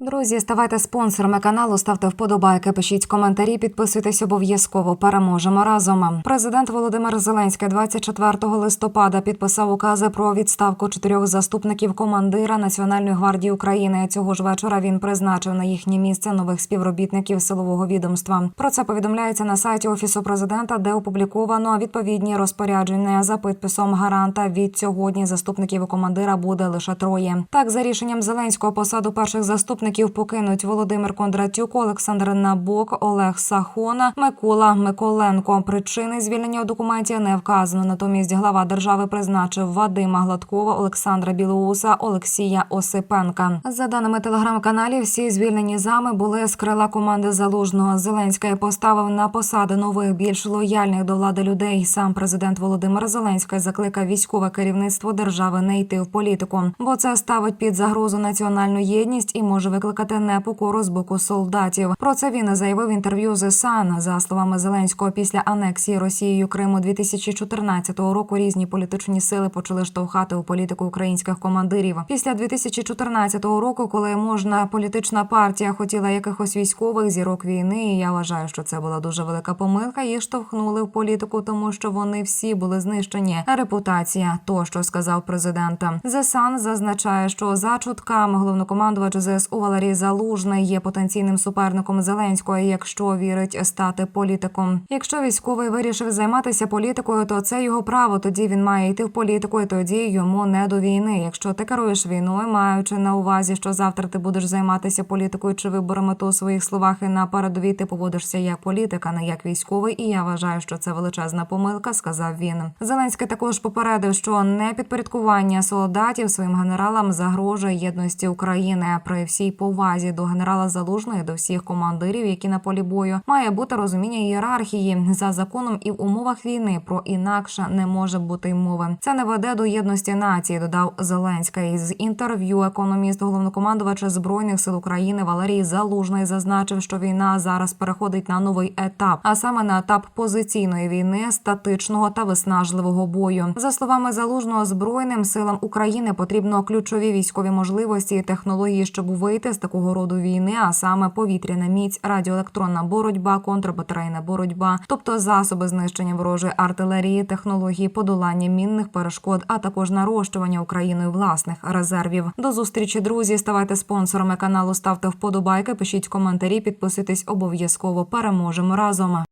Друзі, ставайте спонсорами каналу, ставте вподобайки, пишіть коментарі, підписуйтесь обов'язково. Переможемо разом. Президент Володимир Зеленський 24 листопада підписав укази про відставку чотирьох заступників командира Національної гвардії України. Цього ж вечора він призначив на їхнє місце нових співробітників силового відомства. Про це повідомляється на сайті офісу президента, де опубліковано відповідні розпорядження за підписом гаранта. Від сьогодні заступників командира буде лише троє. Так, за рішенням Зеленського посаду перших заступників покинуть Володимир Кондратюк, Олександр Набок, Олег Сахона, Микола Миколенко. Причини звільнення у документі не вказано. Натомість глава держави призначив Вадима Гладкова, Олександра Білоуса, Олексія Осипенка. За даними телеграм-каналів, всі звільнені зами були з крила команди залужного. Зеленський поставив на посади нових більш лояльних до влади людей. Сам президент Володимир Зеленський закликав військове керівництво держави не йти в політику, бо це ставить під загрозу національну єдність і може викликати непокору з боку солдатів. Про це він заявив інтерв'ю з САН. За словами Зеленського, після анексії Росією Криму 2014 року різні політичні сили почали штовхати у політику українських командирів. Після 2014 року, коли можна політична партія хотіла якихось військових зірок війни, і я вважаю, що це була дуже велика помилка. Їх штовхнули в політику, тому що вони всі були знищені. Репутація тощо сказав президент. Sun зазначає, що за чутками головнокомандувач ЗСУ Валерій Залужний є потенційним суперником Зеленського, якщо вірить стати політиком. Якщо військовий вирішив займатися політикою, то це його право. Тоді він має йти в політику, і тоді йому не до війни. Якщо ти керуєш війною, маючи на увазі, що завтра ти будеш займатися політикою чи виборами, то у своїх словах і на передовій ти поводишся як політик, а не як військовий. І я вважаю, що це величезна помилка, сказав він. Зеленський також попередив, що непідпорядкування солдатів своїм генералам загрожує єдності України. При всій повазі до генерала Залужної, до всіх командирів, які на полі бою, має бути розуміння ієрархії за законом і в умовах війни. Про інакше не може бути й мови. Це не веде до єдності нації. Додав Зеленський з інтерв'ю. Економіст головнокомандувач збройних сил України Валерій Залужний зазначив, що війна зараз переходить на новий етап, а саме на етап позиційної війни, статичного та виснажливого бою. За словами залужного збройним силам України потрібно ключові військові можливості і технології, щоб вийти з такого роду війни, а саме повітряна міць, радіоелектронна боротьба, контрбатарейна боротьба, тобто засоби знищення ворожої артилерії, технології подолання мінних перешкод, а також нарощування Україною власних резервів. До зустрічі, друзі. Ставайте спонсорами каналу, ставте вподобайки, пишіть коментарі, підписуйтесь обов'язково. Переможемо разом.